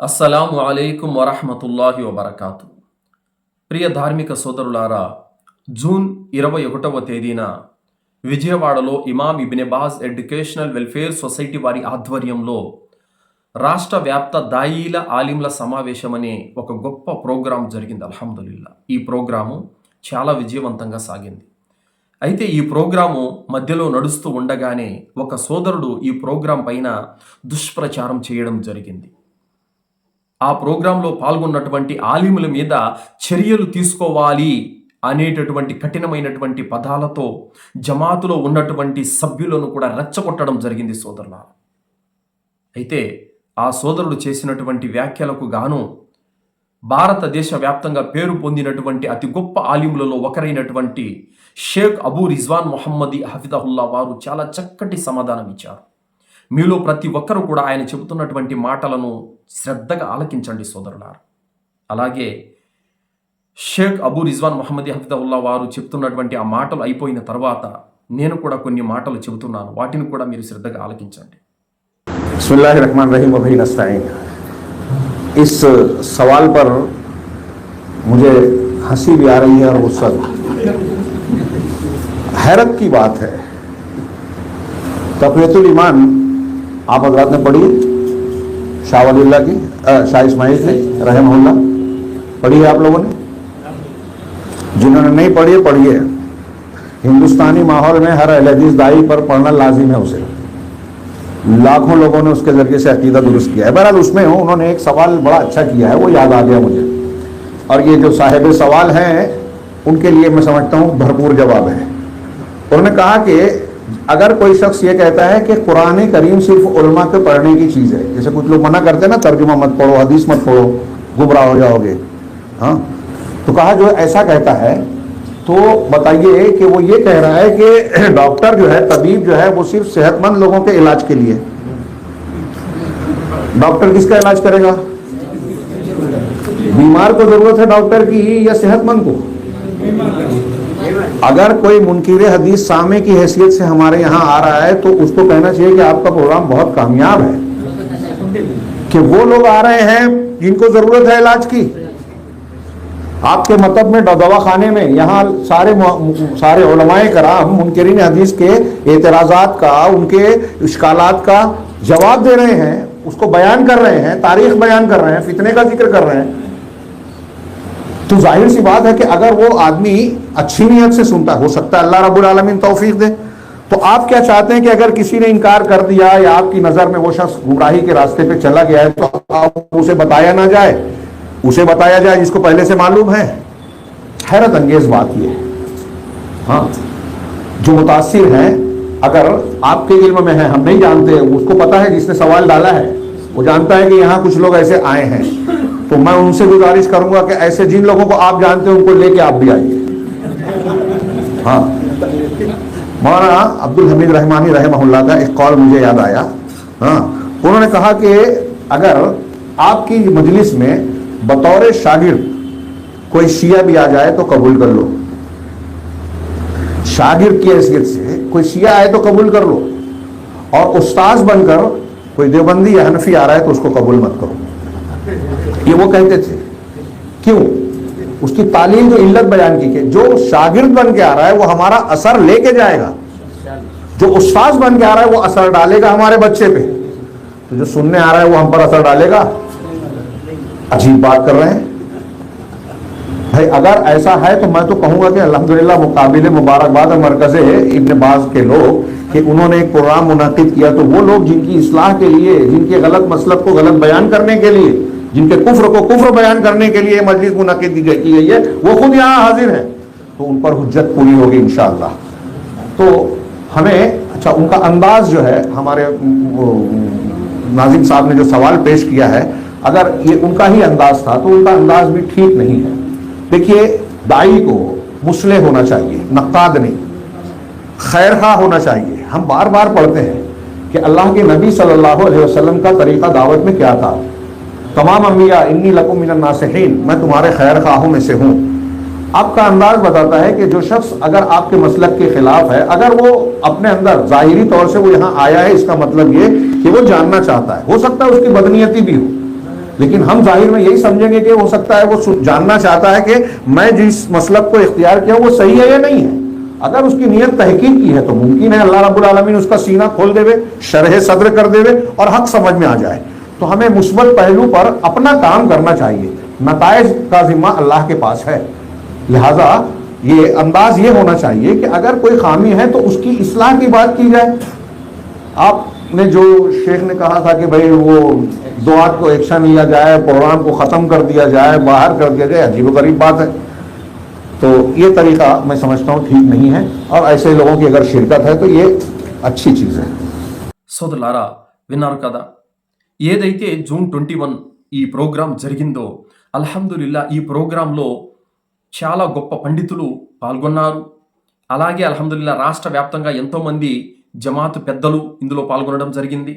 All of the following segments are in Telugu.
అస్సలాము అలైకుం వరహమతుల్లాహి వబర్కాతు. ప్రియ ధార్మిక సోదరులారా జూన్ ఇరవై ఒకటవ తేదీన విజయవాడలో Imam Ibn Baz educational welfare society వారి ఆధ్వర్యంలో రాష్ట్ర వ్యాప్త దాయీల ఆలింల సమావేశం అనే ఒక గొప్ప ప్రోగ్రాం జరిగింది అల్హమ్దుల్లా ఈ ప్రోగ్రాము చాలా విజయవంతంగా సాగింది. అయితే ఈ ప్రోగ్రాము మధ్యలో నడుస్తూ ఉండగానే ఒక సోదరుడు ఈ ప్రోగ్రాం పైన దుష్ప్రచారం చేయడం జరిగింది. ఆ ప్రోగ్రాంలో పాల్గొన్నటువంటి ఆలిముల మీద చర్యలు తీసుకోవాలి అనేటటువంటి కఠినమైనటువంటి పదాలతో జమాతులో ఉన్నటువంటి సభ్యులను కూడా రెచ్చగొట్టడం జరిగింది సోదరుల అయితే ఆ సోదరుడు చేసినటువంటి వ్యాఖ్యలకు గాను భారతదేశ వ్యాప్తంగా పేరు పొందినటువంటి అతి గొప్ప ఆలిములలో ఒకరైనటువంటి షేక్ అబూ రిజ్వాన్ మొహమ్మది హఫిదహుల్లా వారు చాలా చక్కటి సమాధానం ఇచ్చారు మీలో ప్రతి ఒక్కరూ కూడా ఆయన చెబుతున్నటువంటి మాటలను శ్రద్ధగా ఆలకించండి సోదరులారు అలాగే షేక్ అబూ రిజ్వాన్ మొహమ్మదీ హఫిదహుల్లా వారు చెప్తున్నటువంటి ఆ మాటలు అయిపోయిన తర్వాత నేను కూడా కొన్ని మాటలు చెబుతున్నాను వాటిని కూడా మీరు శ్రద్ధగా ఆలకించండి बसमीम वही नस्ताइन इस सवाल पर मुझे हंसी भी आ रही है और गुस्सा भी हैरत की बात है तकरीतुल ईमान आप हजरात ने पढ़ी है शाह वलील्ला की शाह इस्माइल की, रहमहुल्ला। पढ़ी है आप लोगों ने? जिन्होंने नहीं पढ़ी है पढ़िए। हिंदुस्तानी माहौल में हर अहल हदीस दाई पर पढ़ना लाजिम है उसे। लाखों लोगों ने उसके ज़रिए से अकीदा दुरुस्त किया है। बहरहाल उसमें हो, उन्होंने एक सवाल बड़ा अच्छा किया है, वो याद आ गया मुझे। और ये जो साहिब सवाल हैं, उनके लिए मैं समझता हूँ भरपूर जवाब है। उन्होंने कहा कि अगर कोई शख्स ये कहता है कि कुरान करीम सिर्फ़ उलमा के पढ़ने की चीज़ है, जैसे कुछ लोग मना करते हैं ना, तर्जुमा मत पढ़ो, हदीस मत पढ़ो, गुमराह हो जाओगे हाँ? तो कहा जो ऐसा कहता है तो बताइए कि वो ये कह रहा है कि डॉक्टर जो है, तबीब जो है, वो सिर्फ़ सेहतमंद लोगों के इलाज के लिए डॉक्टर किसका इलाज करेगा? बीमार को ज़रूरत है डॉक्टर की या सेहतमंद को? अगर कोई मुनकिर हदीस सामे की हैसियत से हमारे यहाँ आ रहा है तो उसको कहना चाहिए कि आपका प्रोग्राम बहुत कामयाब है। कि वो लोग आ रहे हैं, जिनको ज़रूरत है इलाज की। आपके मतलब में दवा खाने में, यहाँ सारे सारे उलमाए कराम, मुनकरीन हदीस के एतराज़ात का, उनके इश्कालात का जवाब दे रहे हैं, उसको बयान कर रहे हैं, तारीख बयान कर रहे हैं, फितने का ज़िक्र कर रहे हैं। तो ज़ाहिर सी बात है कि अगर वो आदमी अच्छी नीयत से सुनता है सकता है अल्लाह रब्बुल आलमीन तौफीक दे। तो आप क्या चाहते हैं कि अगर किसी ने इनकार कर दिया या आपकी नज़र में वो शख्स गुमराही के रास्ते पे चला गया है तो आप उसे बताया ना जाए? उसे बताया जाए जिसको पहले से मालूम है? हैरत अंगेज बात यह हाँ जो मुतासिर हैं, अगर आपके इल्म में है, हम नहीं जानते, उसको पता है जिसने सवाल डाला है। वो जानता है कि यहाँ कुछ लोग ऐसे आए हैं। तो मैं उनसे गुजारिश करूँगा कि ऐसे जिन लोगों को आप जानते हो, उनको लेके आप भी आइए। हाँ। मौलाना अब्दुल हमीद रहमानी रहमहुल्लाह का एक कॉल मुझे याद आया। हाँ। उन्होंने कहा कि अगर आपकी मजलिस में बतौर शागिर्द कोई शिया भी आ जाए तो कबूल कर लो। शागिर्द की हैसियत से कोई शिया आए तो कबूल कर लो। और उस्ताज बनकर कोई देवबंदी या हनफी आ रहा है तो उसको कबूल मत करो। ये वो कहते थे। क्यों? उसकी तालीम जो इल्लत बयान की कि जो शागिर्द बन के आ रहा है, वो हमारा असर लेके जाएगा। जो उस्ताज बन के आ रहा है, वो असर डालेगा हमारे बच्चे पे। तो जो सुनने आ रहा है, वो हम पर असर डालेगा। अजीब बात कर रहे हैं। भाई, अगर ऐसा है तो मैं तो कहूँगा कि अल्हम्दुलिल्लाह मुकाबिल मुबारकबाद और मरकज इब्न बाज के लोग, कि उन्होंने एक प्रोग्राम मुनद किया। तो वो लोग जिनकी इसलाह के लिए, जिनके गलत मसलब को गलत बयान करने के लिए जिनके कुफ्र को कुफ्र बयान करने के लिए मजलिस मुनद की गई है, वो खुद यहाँ हाजिर है। तो उन पर हुज्जत पूरी होगी इन तो हमें अच्छा उनका अंदाज जो है, हमारे नाजिम साहब ने जो सवाल पेश किया है, अगर ये उनका ही अंदाज था तो उनका अंदाज भी ठीक नहीं है। देखिए, दाई को मुसले होना चाहिए नक्काद नहीं। खैर खा होना चाहिए। हम बार बार पढ़ते हैं कि अल्लाह के नबी सल्लल्लाहु अलैहि वसल्लम का तरीका दावत में क्या था? तमाम अम्बिया इन्नी लकुम मिनन नासिहीन, मैं तुम्हारे खैर खाहों में से हूँ। आपका अंदाज बताता है कि जो शख्स अगर आपके मसलक के खिलाफ है, अगर वो अपने अंदर जाहिरी तौर से वो यहाँ आया है, इसका मतलब ये कि वो जानना चाहता है। हो सकता है उसकी बदनीयती भी हो, लेकिन हम ज़ाहिर में यही समझेंगे कि हो सकता है वो जानना चाहता है कि मैं जिस मसलक को इख्तियार किया, वो सही है या नहीं है। अगर उसकी नीयत तहकीक की है तो मुमकिन है, अल्लाह आलमीन उसका सीना खोल देवे, शरह सद्र कर देवे और हक समझ में आ जाए। तो हमें मुस्बत पहलू पर अपना काम करना चाहिए। नतज का जिम्मा अल्लाह के पास है। लिहाजा ये अंदाज ये होना चाहिए कि अगर कोई खामी है तो उसकी इसलाह की बात की जाए। आपने जो शेख ने कहा था कि भाई वो दुआ को एक्शन लिया जाए, प्रोग्राम को ख़त्म कर दिया जाए, बाहर कर दिया जाए अजीब गरीब बात है। तो ये तरीका मैं समझता हूँ ठीक नहीं है। और ऐसे लोगों की अगर शिरकत है तो ये अच्छी चीज़ है। सोदलारा, विनार कदा। ఏదైతే జూన్ ట్వంటీ వన్ ఈ ప్రోగ్రాం జరిగిందో అల్హమ్దులిల్లా ఈ ప్రోగ్రాంలో చాలా గొప్ప పండితులు పాల్గొన్నారు. అలాగే అల్హమ్దుల్లా రాష్ట్ర వ్యాప్తంగా ఎంతోమంది జమాత్ పెద్దలు ఇందులో పాల్గొనడం జరిగింది.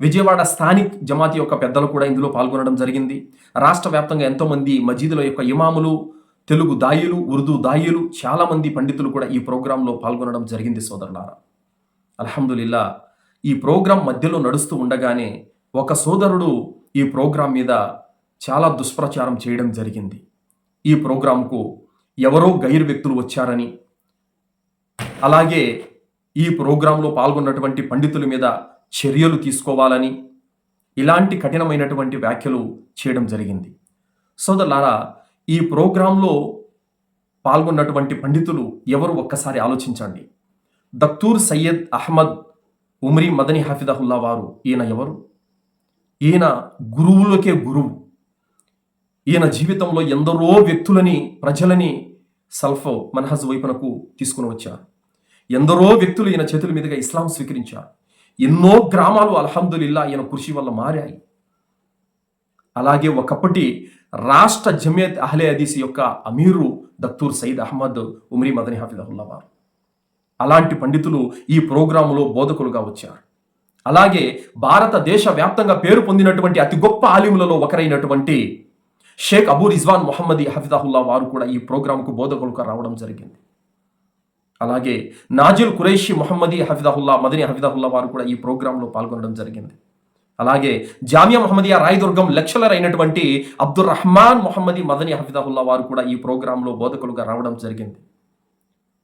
విజయవాడ స్థానిక్ జమాత్ యొక్క పెద్దలు కూడా ఇందులో పాల్గొనడం జరిగింది. రాష్ట్ర వ్యాప్తంగా ఎంతోమంది మజీదుల యొక్క ఇమాములు తెలుగు దాయిలు ఉర్దూ దాయిలు చాలామంది పండితులు కూడా ఈ ప్రోగ్రాంలో పాల్గొనడం జరిగింది సోదరులారా. అల్హమ్దులిల్లా ఈ ప్రోగ్రాం మధ్యలో నడుస్తూ ఉండగానే ఒక సోదరుడు ఈ ప్రోగ్రాం మీద చాలా దుష్ప్రచారం చేయడం జరిగింది. ఈ ప్రోగ్రాంకు ఎవరో గైర్ వ్యక్తులు వచ్చారని అలాగే ఈ ప్రోగ్రాంలో పాల్గొన్నటువంటి పండితుల మీద చర్యలు తీసుకోవాలని ఇలాంటి కఠినమైనటువంటి వ్యాఖ్యలు చేయడం జరిగింది. సోదరులారా ఈ ప్రోగ్రాంలో పాల్గొన్నటువంటి పండితులు ఎవరు ఒక్కసారి ఆలోచించండి. దక్తూర్ సయ్యద్ అహ్మద్ ఉమ్రీ మదనీ హఫిదహుల్లా వారు ఈయన ఎవరు? ఈయన గురువులకే గురువు. ఈయన జీవితంలో ఎందరో వ్యక్తులని ప్రజలని సల్ఫ్ మన్హజ్ వైపునకు తీసుకుని వచ్చారు. ఎందరో వ్యక్తులు ఈయన చేతుల మీదుగా ఇస్లాం స్వీకరించారు. ఎన్నో గ్రామాలు అల్హమ్దులిల్లా ఈయన కృషి వల్ల మారాయి. అలాగే ఒకప్పటి రాష్ట్ర జమియత్ అహ్లే అదీస్ యొక్క అమీరు దత్తూర్ సయీద్ అహ్మద్ ఉమ్రీ మదనీ హఫిదహుల్లా వారు. అలాంటి పండితులు ఈ ప్రోగ్రాములో బోధకులుగా వచ్చారు. అలాగే భారతదేశ వ్యాప్తంగా పేరు పొందినటువంటి అతి గొప్ప ఆలిములలో ఒకరైనటువంటి షేక్ అబూ రిజ్వాన్ మొహమ్మద్ హఫీదాహుల్లా వారు కూడా ఈ ప్రోగ్రాంకు బోధకులుగా రావడం జరిగింది. అలాగే నాజిల్ ఖురైషీ మొహమ్మదీ హఫీదాహుల్లా మదనీ హఫిదాహుల్లా వారు కూడా ఈ ప్రోగ్రాంలో పాల్గొనడం జరిగింది. అలాగే జామియా మహమ్మదియా రాయదుర్గం లెక్చరర్ అయినటువంటి అబ్దుల్ రహమాన్ మొహమ్మదీ మదనీ హఫీదాహుల్లా వారు కూడా ఈ ప్రోగ్రాంలో బోధకులుగా రావడం జరిగింది.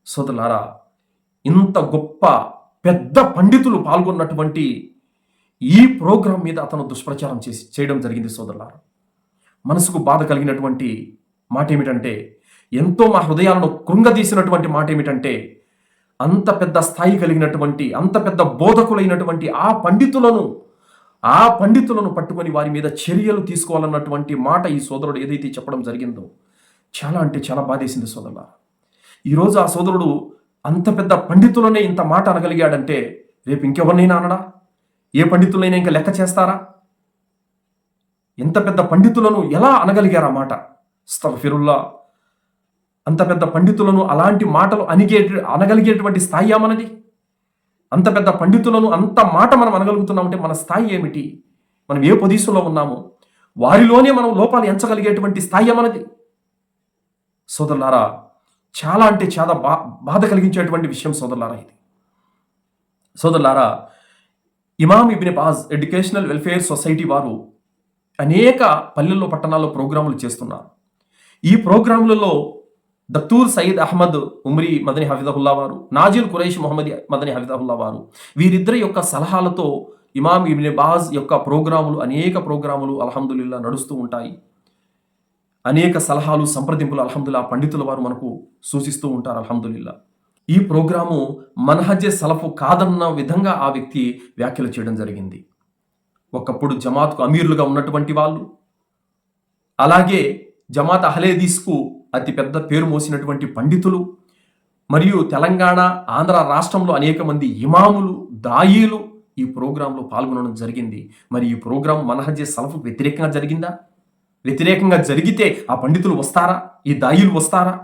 సోదరులారా ఇంత గొప్ప పెద్ద పండితులు పాల్గొన్నటువంటి ఈ ప్రోగ్రాం మీద అతను దుష్ప్రచారం చేసి చేయడం జరిగింది సోదరులారు. మనసుకు బాధ కలిగినటువంటి మాట ఏమిటంటే ఎంతో మా హృదయాలను కృంగదీసినటువంటి మాట ఏమిటంటే అంత పెద్ద స్థాయి కలిగినటువంటి అంత పెద్ద బోధకులైనటువంటి ఆ పండితులను ఆ పండితులను పట్టుకొని వారి మీద చర్యలు తీసుకోవాలన్నటువంటి మాట ఈ సోదరుడు ఏదైతే చెప్పడం జరిగిందో చాలా అంటే చాలా బాధేసింది సోదరుల ఈరోజు ఆ సోదరుడు అంత పెద్ద పండితులనే ఇంత మాట అనగలిగాడంటే రేపు ఇంకెవరినైనా అనడా? ఏ పండితులైనా ఇంకా లెక్క చేస్తారా? ఎంత పెద్ద పండితులను ఎలా అనగలిగారా మాట? స్తఫిరుల్లా అంత పెద్ద పండితులను అలాంటి మాటలు అనిగే అనగలిగేటువంటి స్థాయి మనది? అంత పెద్ద పండితులను అంత మాట మనం అనగలుగుతున్నామంటే మన స్థాయి ఏమిటి? మనం ఏ పొజిషన్లో ఉన్నాము? వారిలోనే మనం లోపాలు ఎంచగలిగేటువంటి స్థాయి మనది? సోదరులారా చాలా అంటే చాలా బా బాధ కలిగించేటువంటి విషయం సోదరులారా ఇది. సోదరులారా Imam Ibn Baz educational welfare society వారు అనేక పల్లెల్లో పట్టణాల్లో ప్రోగ్రాములు చేస్తున్నారు. ఈ ప్రోగ్రాములలో దత్తూర్ సయీద్ అహ్మద్ ఉమ్రీ మదని హఫిదహుల్లా వారు నాజిల్ కురైష్ మొహమ్మద్ మదని హఫిదహుల్లా వారు వీరిద్దరి యొక్క సలహాలతో ఇమామ్ ఇబిన్ బాజ్ యొక్క ప్రోగ్రాములు అనేక ప్రోగ్రాములు అల్హమ్దుల్లా నడుస్తూ ఉంటాయి. అనేక సలహాలు సంప్రదింపులు అల్హమ్దుల్లా పండితుల వారు మనకు సూచిస్తూ ఉంటారు అల్హమ్దుల్లా ఈ ప్రోగ్రాము మనహజే సలఫు కాదన్న విధంగా ఆ వ్యక్తి వ్యాఖ్యలు చేయడం జరిగింది. ఒకప్పుడు జమాత్కు అమీర్లుగా ఉన్నటువంటి వాళ్ళు అలాగే జమాత్ అహలేదీస్కు అతి పెద్ద పేరు మోసినటువంటి పండితులు మరియు తెలంగాణ ఆంధ్ర రాష్ట్రంలో అనేక మంది ఇమాములు దాయీలు ఈ ప్రోగ్రాంలో పాల్గొనడం జరిగింది. మరి ఈ ప్రోగ్రాం మనహజే సలఫ్ వ్యతిరేకంగా జరిగిందా? వ్యతిరేకంగా జరిగితే ఆ పండితులు వస్తారా? ఈ దాయిలు వస్తారా?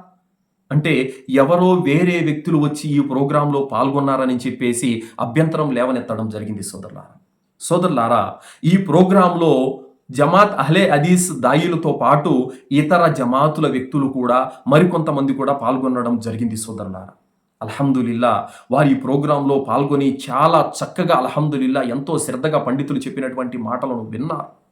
అంటే ఎవరో వేరే వ్యక్తులు వచ్చి ఈ ప్రోగ్రాంలో పాల్గొన్నారని చెప్పేసి అభ్యంతరం లేవనెత్తడం జరిగింది సోదరులారా. సోదరులారా ఈ ప్రోగ్రాంలో జమాత్ అహ్లే అదీస్ దాయిలతో పాటు ఇతర జమాతుల వ్యక్తులు కూడా మరికొంతమంది కూడా పాల్గొనడం జరిగింది సోదరులారా. అల్హమ్దులిల్లా వారి ప్రోగ్రాంలో పాల్గొని చాలా చక్కగా అల్హమ్దులిల్లా ఎంతో శ్రద్ధగా పండితులు చెప్పినటువంటి మాటలను విన్నారు.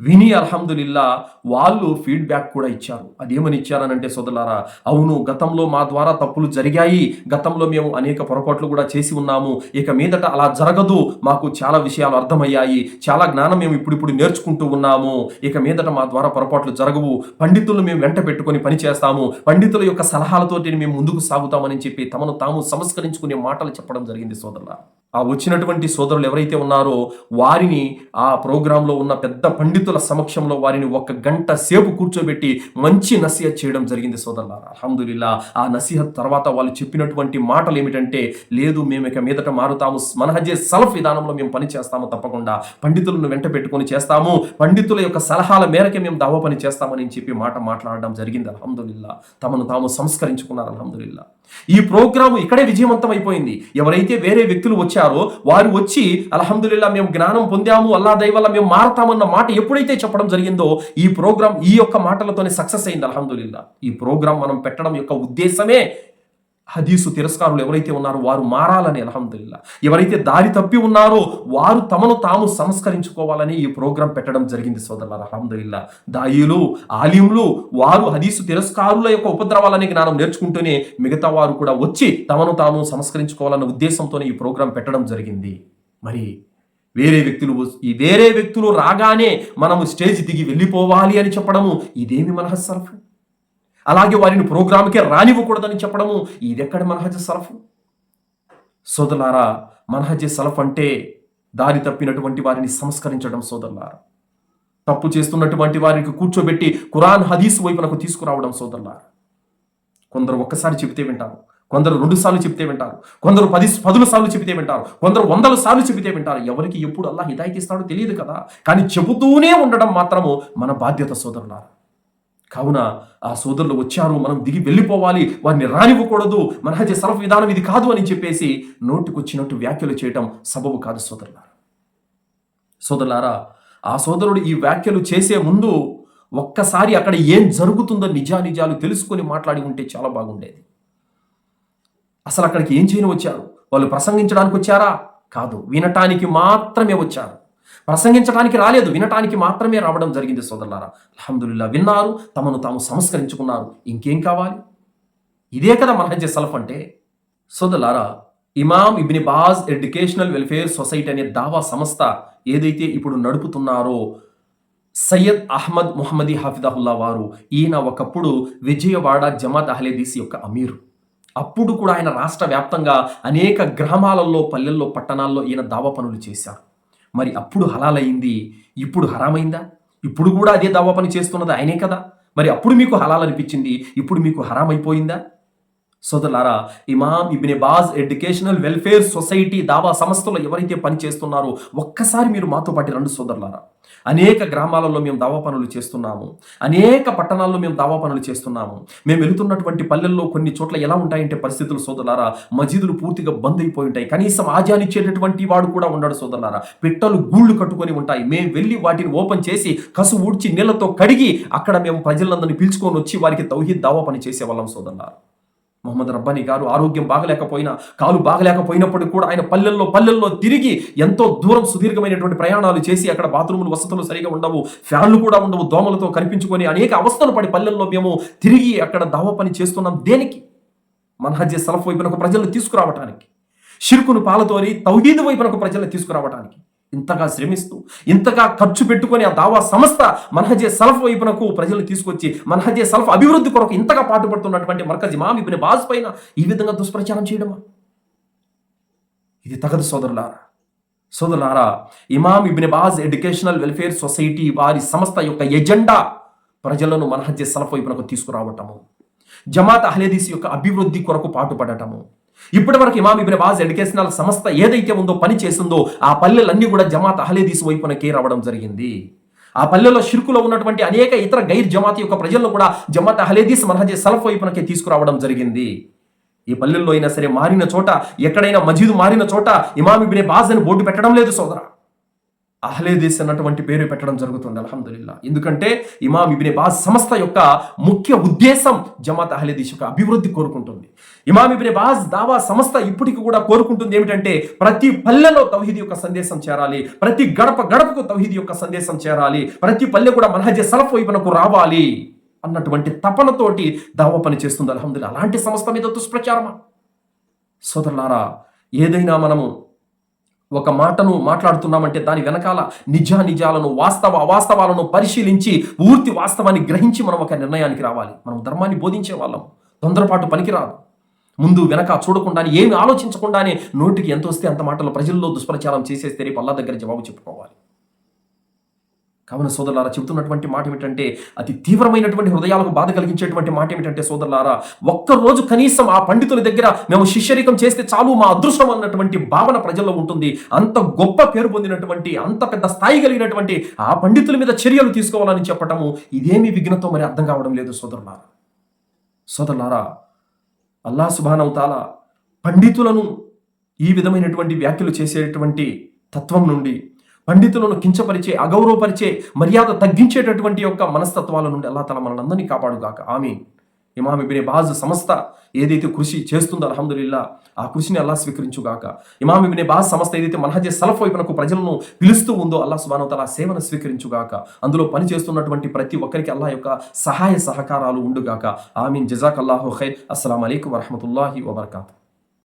విని అల్హమ్దులిల్లా వాళ్ళు ఫీడ్బ్యాక్ కూడా ఇచ్చారు. అదేమని ఇచ్చారనంటే సోదరులారా అవును గతంలో మా ద్వారా తప్పులు జరిగాయి. గతంలో మేము అనేక పొరపాట్లు కూడా చేసి ఉన్నాము. ఇక మీదట అలా జరగదు. మాకు చాలా విషయాలు అర్థమయ్యాయి. చాలా జ్ఞానం మేము ఇప్పుడిప్పుడు నేర్చుకుంటూ ఉన్నాము. ఇక మీదట మా ద్వారా పొరపాట్లు జరగవు. పండితులను మేము వెంట పెట్టుకొని పని చేస్తాము. పండితుల యొక్క సలహాలతోటి మేము ముందుకు సాగుతామని చెప్పి తమను తాము సంస్కరించుకునే మాటలు చెప్పడం జరిగింది సోదరులారా. ఆ వచ్చినటువంటి సోదరులు ఎవరైతే ఉన్నారో వారిని ఆ ప్రోగ్రాంలో ఉన్న పెద్ద పండి పండితుల సమక్షంలో వారిని ఒక గంట సేపు కూర్చోబెట్టి మంచి నసీహత్ చేయడం జరిగింది సోదరులారా. అల్హమ్దులిల్లా ఆ నసీహత్ తర్వాత వాళ్ళు చెప్పినటువంటి మాటలు ఏమిటంటే లేదు మేము ఇక మీదట మారుతాము. మనహజే సలఫ్ విధానంలో మేము పని చేస్తాము తప్పకుండా. పండితులను వెంట పెట్టుకొని చేస్తాము. పండితుల యొక్క సలహాల మేరకే మేము దావా పని చేస్తామని చెప్పి మాట మాట్లాడడం జరిగింది అల్హమ్దులిల్లా. తమను తాము సంస్కరించుకున్నారు అల్హమ్దులిల్లా. ఈ ప్రోగ్రాము ఇక్కడే విజయవంతం అయిపోయింది ఎవరైతే వేరే వ్యక్తులు వచ్చారో వారు వచ్చి అల్హమ్దులిల్లా మేము జ్ఞానం పొందాము అల్లా దయ వల్ల మేము మారతామన్న మాట ఎప్పుడైతే చెప్పడం జరిగిందో ఈ ప్రోగ్రాం ఈ యొక్క మాటలతోనే సక్సెస్ అయింది అల్హమ్దుల్లా ఈ ప్రోగ్రాం మనం పెట్టడం యొక్క ఉద్దేశమే హదీసు తిరస్కారులు ఎవరైతే ఉన్నారో వారు మారాలని అల్హమ్దుల్లా ఎవరైతే దారి తప్పి ఉన్నారో వారు తమను తాము సంస్కరించుకోవాలని ఈ ప్రోగ్రాం పెట్టడం జరిగింది సోదరుల అల్హమ్దుల్లా దాయిలు ఆలింలు వారు హదీసు తిరస్కారుల యొక్క ఉపద్రవాలని జ్ఞానం నేర్చుకుంటూనే మిగతా వారు కూడా వచ్చి తమను తాము సంస్కరించుకోవాలన్న ఉద్దేశంతోనే ఈ ప్రోగ్రాం పెట్టడం జరిగింది. మరి వేరే వ్యక్తులు ఈ వేరే వ్యక్తులు రాగానే మనము స్టేజ్ దిగి వెళ్ళిపోవాలి అని చెప్పడము ఇదేమి మన సరఫు అలాగే వారిని ప్రోగ్రామ్కే రానివ్వకూడదని చెప్పడము ఇదెక్కడ మనహజ సలఫ్? సోదరులారా మనహజ సలఫ్ అంటే దారి తప్పినటువంటి వారిని సంస్కరించడం సోదరులారా. తప్పు చేస్తున్నటువంటి వారికి కూర్చోబెట్టి కురాన్ హదీస్ వైపునకు తీసుకురావడం సోదరులారా. కొందరు ఒక్కసారి చెబితే వింటారు కొందరు రెండు సార్లు చెబితే వింటారు కొందరు పది పదుల సార్లు చెబితే వింటారు కొందరు వందల సార్లు చెబితే వింటారు. ఎవరికి ఎప్పుడు అల్లా హిదాయితీ ఇస్తాడో తెలియదు కదా. కానీ చెబుతూనే ఉండడం మాత్రము మన బాధ్యత సోదరులారా. కావున ఆ సోదరులు వచ్చారు మనం దిగి వెళ్ళిపోవాలి వారిని రానివ్వకూడదు మనహజ సరఫ్ విధానం ఇది కాదు అని చెప్పేసి నోటికొచ్చినట్టు వ్యాఖ్యలు చేయటం సబబు కాదు సోదరులారా. సోదరులారా ఆ సోదరుడు ఈ వ్యాఖ్యలు చేసే ముందు ఒక్కసారి అక్కడ ఏం జరుగుతుందో నిజానిజాలు తెలుసుకొని మాట్లాడి ఉంటే చాలా బాగుండేది. అసలు అక్కడికి ఏం చేయని వచ్చారు? వాళ్ళు ప్రసంగించడానికి వచ్చారా? కాదు వినటానికి మాత్రమే వచ్చారు. ప్రసంగించడానికి రాలేదు వినటానికి మాత్రమే రావడం జరిగింది సోదరులారా. అల్హమ్దుల్లా విన్నారు తమను తాము సంస్కరించుకున్నారు. ఇంకేం కావాలి? ఇదే కదా మనహజ సలఫ్ అంటే. సోదరులారా Imam Ibn Baz educational welfare society అనే దావా సంస్థ ఏదైతే ఇప్పుడు నడుపుతున్నారో సయ్యద్ అహ్మద్ ముహమ్మదీ హాఫిదాహుల్లా వారు ఈయన ఒకప్పుడు విజయవాడ జమాత్ అహ్లేదీస్ యొక్క అమీరు. అప్పుడు కూడా ఆయన రాష్ట్ర వ్యాప్తంగా అనేక గ్రామాలలో పల్లెల్లో పట్టణాల్లో ఈయన దావా పనులు చేశారు. మరి అప్పుడు హలాలైంది ఇప్పుడు హరామైందా? ఇప్పుడు కూడా అదే దావా పని చేస్తున్నది ఆయనే కదా? మరి అప్పుడు మీకు హలాల్ అనిపించింది ఇప్పుడు మీకు హరామైపోయిందా? సోదరులారా Imam Ibn Baz educational welfare society దావా సంస్థలో ఎవరైతే పని చేస్తున్నారో ఒక్కసారి మీరు మాతో పాటు రండి సోదరులారా. అనేక గ్రామాలలో మేము దావా పనులు చేస్తున్నాము. అనేక పట్టణాల్లో మేము దావా పనులు చేస్తున్నాము. మేము వెళుతున్నటువంటి పల్లెల్లో కొన్ని చోట్ల ఎలా ఉంటాయంటే పరిస్థితులు సోదరులారా మసీదులు పూర్తిగా బంద్ అయిపోయి ఉంటాయి. కనీసం ఆజానిచ్చేటటువంటి వాడు కూడా ఉండడు సోదరులారా. పిట్టలు గూళ్ళు కట్టుకొని ఉంటాయి. మేము వెళ్ళి వాటిని ఓపెన్ చేసి కసు ఊడ్చి నీళ్ళతో కడిగి అక్కడ మేము ప్రజలందరినీ పిలుచుకొని వచ్చి వారికి తౌహీద్ దావా పని చేసేవాళ్ళం సోదరులారా. మొహమ్మద్ రబ్బానీ గారు ఆరోగ్యం బాగలేకపోయినా కాలు బాగలేకపోయినప్పటికీ కూడా ఆయన పల్లెల్లో పల్లెల్లో తిరిగి ఎంతో దూరం సుదీర్ఘమైనటువంటి ప్రయాణాలు చేసి అక్కడ బాత్రూములు వసతులు సరిగా ఉండవు ఫ్యాన్లు కూడా ఉండవు దోమలతో కనిపించుకొని అనేక అవస్థలు పడి పల్లెల్లో మేము తిరిగి అక్కడ దావ పని చేస్తున్నాం. దేనికి? మనహజ్జ సలఫ్ వైపునకు ప్రజలను తీసుకురావటానికి. షిర్కును పాలతోని తౌహీద్ వైపునకు ప్రజలను తీసుకురావటానికి. ఇంతగా శ్రమిస్తూ ఇంతగా ఖర్చు పెట్టుకొని ఆ దావా సంస్థ మనహజే సల్ఫ్ వైపునకు ప్రజలు తీసుకొచ్చి మనహజే సల్ఫ్ అభివృద్ధి కొరకు ఇంతగా పాటుపడుతున్నటువంటి మర్కజ్ ఇమామ్ ఇబ్ని బాజ్ పైన ఈ విధంగా దుష్ప్రచారం చేయడమా? ఇది తగదు సోదరులారా. సోదరులారా Imam Ibn Baz educational welfare society వారి సంస్థ యొక్క ఎజెండా ప్రజలను మన్హజే సల్ఫ్ వైపునకు తీసుకురావటము జమాత్ అహ్లేదీస్ యొక్క అభివృద్ధి కొరకు పాటుపడటము. ఇప్పటి వరకు ఇమాం ఇబ్న్ బాజ్ ఎడ్యుకేషనల్ సంస్థ ఏదైతే ఉందో పని చేస్తుందో ఆ పల్లెలన్నీ కూడా జమాత్ అహలేదీస్ వైపునకే రావడం జరిగింది. ఆ పల్లెలో షిర్కులో ఉన్నటువంటి అనేక ఇతర గైర్ జమాత్ యొక్క ప్రజలను కూడా జమాత్ అహలేదీస్ మనహజే సల్ఫ్ వైపునకే తీసుకురావడం జరిగింది. ఈ పల్లెల్లో అయినా సరే మారిన చోట ఎక్కడైనా మజీదు మారిన చోట ఇమాం ఇబ్నే బాజ్ అని బోర్డు పెట్టడం లేదు సోదరా. అహ్లేదీస్ అన్నటువంటి పేరు పెట్టడం జరుగుతుంది అల్హమ్దుల్లా ఎందుకంటే ఇమామ్ ఇబిన్ బాజ్ సంస్థ యొక్క ముఖ్య ఉద్దేశం జమాత్ అహ్లేదీస్ యొక్క అభివృద్ధి కోరుకుంటుంది. ఇమామ్ ఇబిన్ బాజ్ దావా సంస్థ ఇప్పటికి కూడా కోరుకుంటుంది ఏమిటంటే ప్రతి పల్లెలో తౌహీద్ యొక్క సందేశం చేరాలి ప్రతి గడప గడపకు తౌహీద్ యొక్క సందేశం చేరాలి ప్రతి పల్లె కూడా మనహజ సలఫ్ వైపునకు రావాలి అన్నటువంటి తపనతోటి దావా పని చేస్తుంది అల్హమ్దుల్లా అలాంటి సంస్థ మీద దుష్ప్రచారమా? సోదరులారా ఏదైనా మనము ఒక మాటను మాట్లాడుతున్నామంటే దాని వెనకాల నిజా నిజాలను వాస్తవ అవాస్తవాలను పరిశీలించి పూర్తి వాస్తవాన్ని గ్రహించి మనం ఒక నిర్ణయానికి రావాలి. మనం ధర్మాన్ని బోధించే వాళ్ళం. తొందరపాటు పనికిరాదు. ముందు వెనక చూడకుండానే ఏమి ఆలోచించకుండానే నోటికి ఎంత వస్తే అంత మాటలు ప్రజల్లో దుష్ప్రచారం చేసేస్తే రేపు అల్లా దగ్గర జవాబు చెప్పుకోవాలి. కావున సోదరులారా చెబుతున్నటువంటి మాట ఏమిటంటే అతి తీవ్రమైనటువంటి హృదయాలకు బాధ కలిగించేటువంటి మాట ఏమిటంటే సోదరులారా ఒక్కరోజు కనీసం ఆ పండితుల దగ్గర మేము శిష్యరికం చేస్తే చాలు మా అదృష్టం అన్నటువంటి భావన ప్రజల్లో ఉంటుంది. అంత గొప్ప పేరు పొందినటువంటి అంత పెద్ద స్థాయి కలిగినటువంటి ఆ పండితుల మీద చర్యలు తీసుకోవాలని చెప్పటము ఇదేమి విఘ్నతో మరి అర్థం కావడం లేదు సోదరులారా. సోదరులారా అల్లా సుబానవుతాల పండితులను ఈ విధమైనటువంటి వ్యాఖ్యలు చేసేటువంటి తత్వం నుండి పండితులను కించపరిచే అగౌరవపరిచే మర్యాద తగ్గించేటటువంటి యొక్క మనస్తత్వాల నుండి అల్లా తల మనందరినీ కాపాడుగాక. ఆమె ఇమాం ఇబిన్ బాజ్ సంస్థ ఏదైతే కృషి చేస్తుందో అల్హమ్దులిల్లా ఆ కృషిని అల్లా స్వీకరించుగాక. ఇమాం ఇబిన్ బాజ్ సంస్థ ఏదైతే మనహజే సలఫ్ వైపునకు ప్రజలను పిలుస్తూ ఉందో అల్లా సుబానవతల సేవను స్వీకరించుగాక. అందులో పని చేస్తున్నటువంటి ప్రతి ఒక్కరికి అల్లా యొక్క సహాయ సహకారాలు ఉండుగాక. ఆమీన్. జజాక్ అల్లాహు ఖైర్. అస్సలం అయికం వరహమతుల్లాహి వబర్కాతు.